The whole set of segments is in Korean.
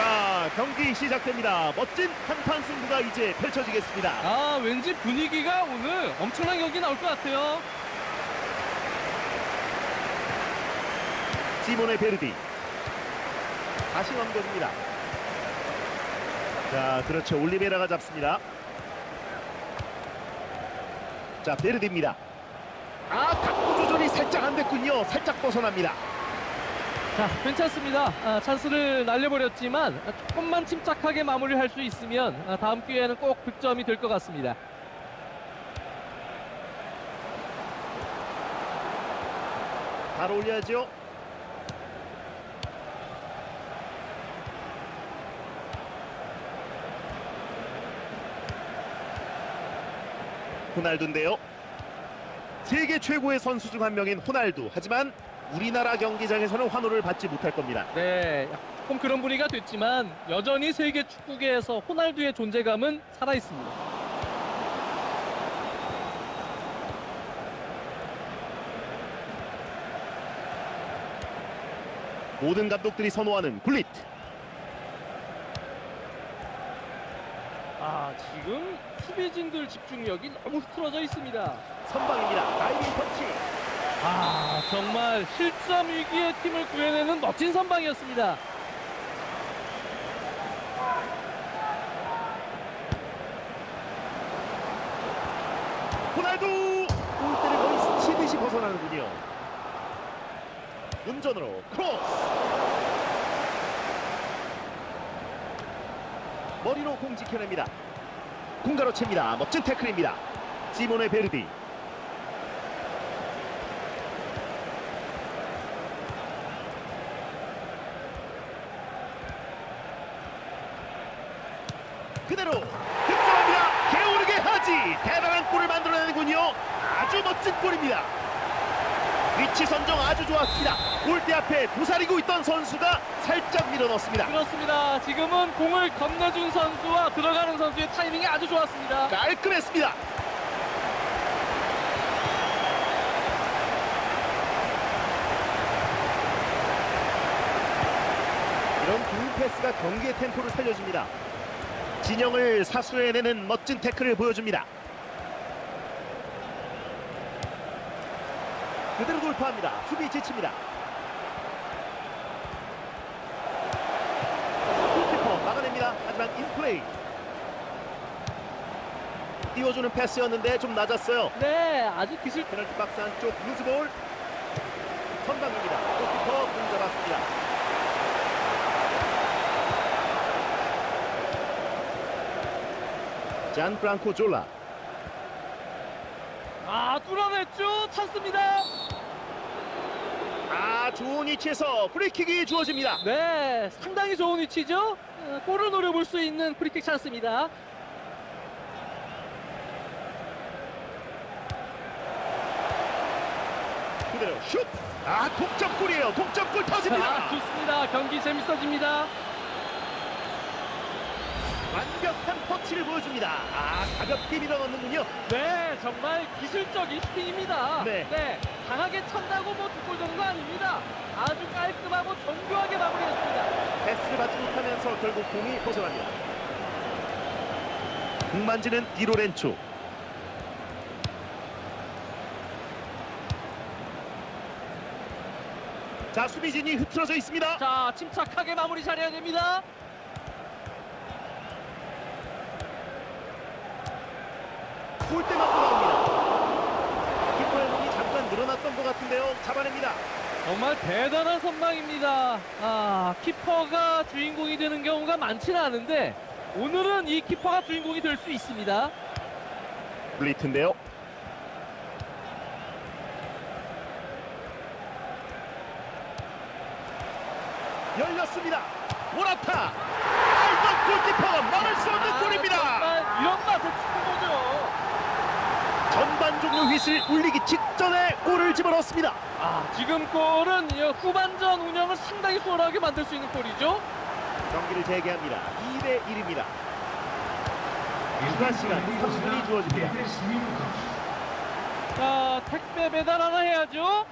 자, 경기 시작됩니다. 멋진 한판 승부가 이제 펼쳐지겠습니다. 아 왠지 분위기가 오늘 엄청난 경기 나올 것 같아요. 시몬의 베르디. 다시 넘겨줍니다. 자, 그렇죠. 올리베라가 잡습니다. 자, 베르디입니다. 아, 탁구 조절이 살짝 안 됐군요. 살짝 벗어납니다. 자 괜찮습니다. 아, 찬스를 날려버렸지만 아, 조금만 침착하게 마무리할 수 있으면 아, 다음 기회에는 꼭 득점이 될 것 같습니다. 바로 올려야죠. 호날두인데요. 세계 최고의 선수 중 한 명인 호날두. 하지만 우리나라 경기장에서는 환호를 받지 못할 겁니다. 네, 조금 그런 분위기가 됐지만 여전히 세계 축구계에서 호날두의 존재감은 살아 있습니다. 모든 감독들이 선호하는 굴릿. 아 지금 수비진들 집중력이 너무 흐트러져 있습니다. 선방입니다. 다이빙 펀치. 아 정말 실점 위기의 팀을 구해내는 멋진 선방이었습니다. 호날두 골대를 거의 스치듯이 벗어나는군요. 운전으로 크로스. 머리로 공 지켜냅니다. 공가로 챕니다. 멋진 태클입니다. 시몬의 베르디. 그대로 득점합니다. 게오르게 하지 대단한 골을 만들어내는군요. 아주 멋진 골입니다. 위치 선정 아주 좋았습니다. 골대 앞에 도사리고 있던 선수가 살짝 밀어넣습니다. 그렇습니다. 지금은 공을 건네준 선수와 들어가는 선수의 타이밍이 아주 좋았습니다. 깔끔했습니다. 이런 긴 패스가 경기의 템포를 살려줍니다. 진영을 사수해내는 멋진 태클을 보여줍니다. 그대로 돌파합니다. 수비 지칩니다. 골키퍼 막아냅니다. 하지만 인플레이. 띄워주는 패스였는데 좀 낮았어요. 네, 아주 기술 페널티 박스 안쪽 루즈볼 선방입니다. 골키퍼 공 잡았습니다. 잔 프랑코 졸라 아 뚫어냈죠. 찬스입니다. 아 좋은 위치에서 프리킥이 주어집니다. 네, 상당히 좋은 위치죠. 어, 골을 노려볼 수 있는 프리킥 찬스입니다. 그대로 슛! 아 동점골이에요. 동점골 아, 터집니다. 좋습니다. 경기 재밌어집니다. 완벽한 터치를 보여줍니다. 아 가볍게 밀어넣는군요. 네, 정말 기술적인 슈팅입니다. 네. 강하게 찬다고 뭐두골 되는 거 아닙니다. 아주 깔끔하고 정교하게 마무리했습니다. 패스를 받지 못하면서 결국 공이 벗어납니다. 공 만지는 디로렌초. 자 수비진이 흐트러져 있습니다. 자, 침착하게 마무리 잘해야 됩니다. 골대 맞고 나옵니다. 키퍼의 몸이 잠깐 늘어났던 것 같은데요. 잡아냅니다. 정말 대단한 선방입니다. 아, 키퍼가 주인공이 되는 경우가 많지는 않은데 오늘은 이 키퍼가 주인공이 될 수 있습니다. 블리트인데요. 열렸습니다. 모라타. 아, 이건 골키퍼가 막을 수 없는 아, 골입니다. 정말 이런 맛의 축구거죠. 종료 휘슬 울리기 직전에 골을 집어넣습니다. 아, 지금 골은 이 후반전 운영을 상당히 수월하게 만들 수 있는 골이죠. 경기를 재개합니다. 2대 1입니다. 추가 시간 3분이 주어집니다. 자, 택배 배달 하나 해야죠.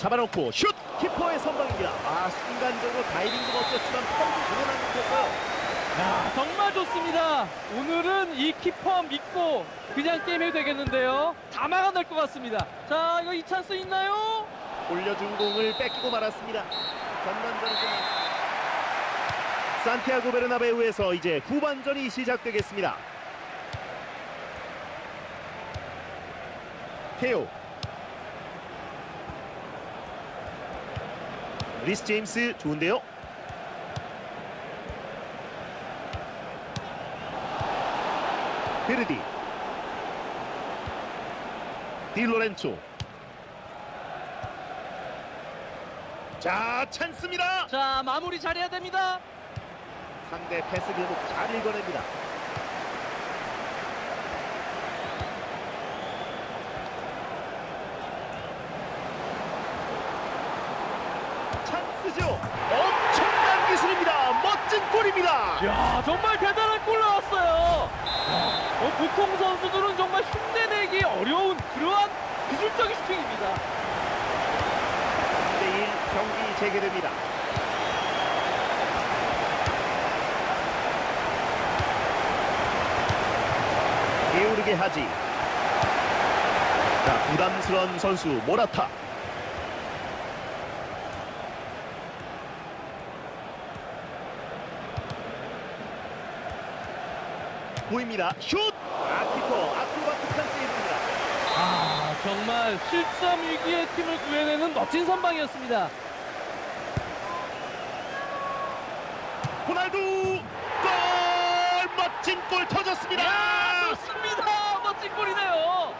잡아놓고 슛 키퍼의 선방입니다. 아 순간적으로 다이빙도 멋졌지만 펑 들어나는 듯했어요. 야, 정말 좋습니다. 오늘은 이 키퍼 믿고 그냥 게임해도 되겠는데요. 다 막아낼 것 같습니다. 자, 이거 이 찬스 있나요? 올려준 공을 뺏기고 말았습니다. 전반전이 끝났습니다. 산티아고 베르나베우에서 이제 후반전이 시작되겠습니다. 테오 리스 제임스 좋은데요? 베르디 디 로렌초 자 찬스입니다 자, 마무리 잘해야 됩니다. 상대 패스 길목 잘 읽어냅니다 찬스죠 엄청난 기술입니다 멋진 골입니다 야, 정말 대단한 골 나왔어요. 어, 보통 선수들은 정말 흉내내기 어려운 그러한 기술적인 슈팅입니다. 1대1 경기 재개됩니다 게으르게 하지 자 부담스러운 선수 모라타 보입니다 슛! 아 키퍼 아크로바틱한 세이브입니다 아, 정말 실점 위기에 팀을 구해내는 멋진 선방이었습니다. 호날두 골 멋진 골 터졌습니다 야, 좋습니다. 멋진 골이네요.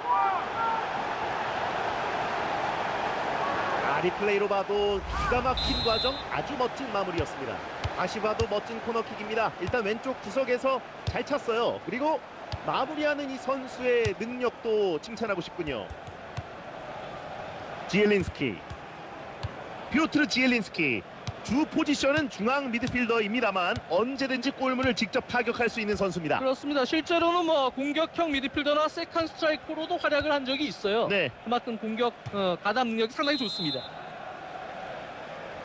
아, 리플레이로 봐도 기가 막힌 과정 아주 멋진 마무리였습니다. 다시 봐도 멋진 코너킥입니다. 일단 왼쪽 구석에서 잘 찼어요. 그리고 마무리하는 이 선수의 능력도 칭찬하고 싶군요. 지엘린스키 피오트르 지엘린스키 주 포지션은 중앙 미드필더입니다만 언제든지 골문을 직접 타격할 수 있는 선수입니다. 그렇습니다. 실제로는 뭐 공격형 미드필더나 세컨 스트라이커로도 활약을 한 적이 있어요. 네, 그만큼 공격 어, 가담 능력이 상당히 좋습니다.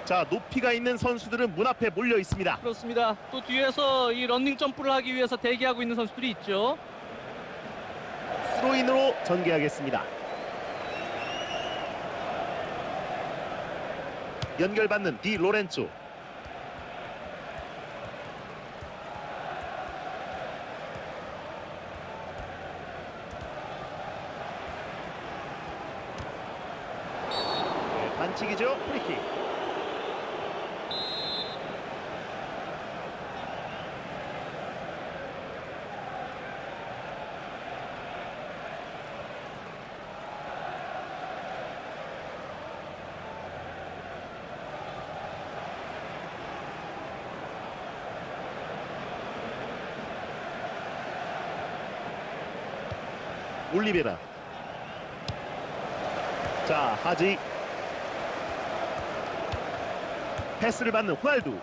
자 높이가 있는 선수들은 문 앞에 몰려 있습니다. 그렇습니다. 또 뒤에서 이 런닝 점프를 하기 위해서 대기하고 있는 선수들이 있죠. 스로인으로 전개하겠습니다. 연결받는 디 로렌조. 네, 반칙이죠. 프리킥. 올리베라. 자, 하지. 패스를 받는 호날두.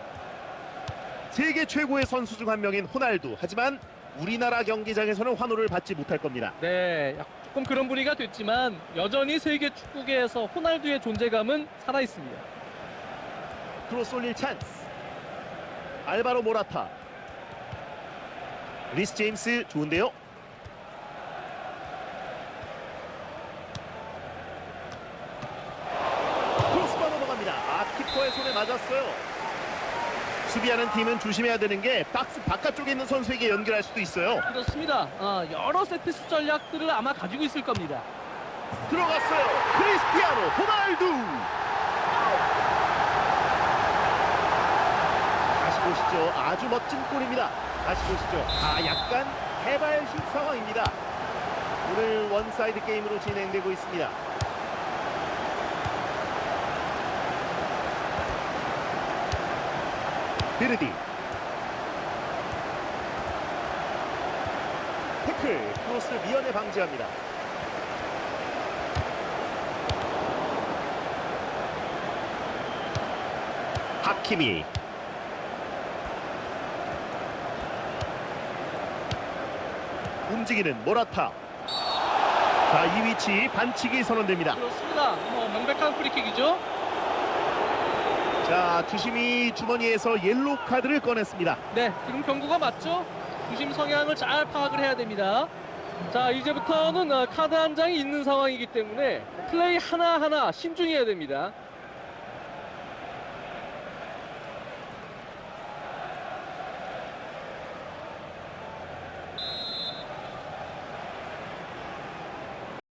세계 최고의 선수 중 한 명인 호날두. 하지만 우리나라 경기장에서는 환호를 받지 못할 겁니다. 네, 약- 조금 그런 분위기가 됐지만 여전히 세계 축구계에서 호날두의 존재감은 살아 있습니다. 크로스 올릴 찬스. 알바로 모라타. 리스 제임스 좋은데요. 크로스바 넘어갑니다. 아 키퍼의 손에 맞았어요. 수비하는 팀은 조심해야 되는 게 박스 바깥쪽에 있는 선수에게 연결할 수도 있어요. 그렇습니다. 어, 여러 세트스 전략들을 아마 가지고 있을 겁니다. 들어갔어요. 크리스티아노 호날두. 다시 보시죠. 아주 멋진 골입니다. 다시 보시죠. 아 약간 해발식 상황입니다. 오늘 원사이드 게임으로 진행되고 있습니다. 베르디 태클 크로스를 미연에 방지합니다. 하키미 움직이는 모라타 자, 이 위치 반칙이 선언됩니다. 그렇습니다. 뭐 명백한 프리킥이죠. 자, 주심이 주머니에서 옐로 카드를 꺼냈습니다. 네, 지금 경고가 맞죠? 중심 성향을 잘 파악을 해야 됩니다. 자, 이제부터는 어, 카드 한 장이 있는 상황이기 때문에 플레이 하나하나 신중해야 됩니다.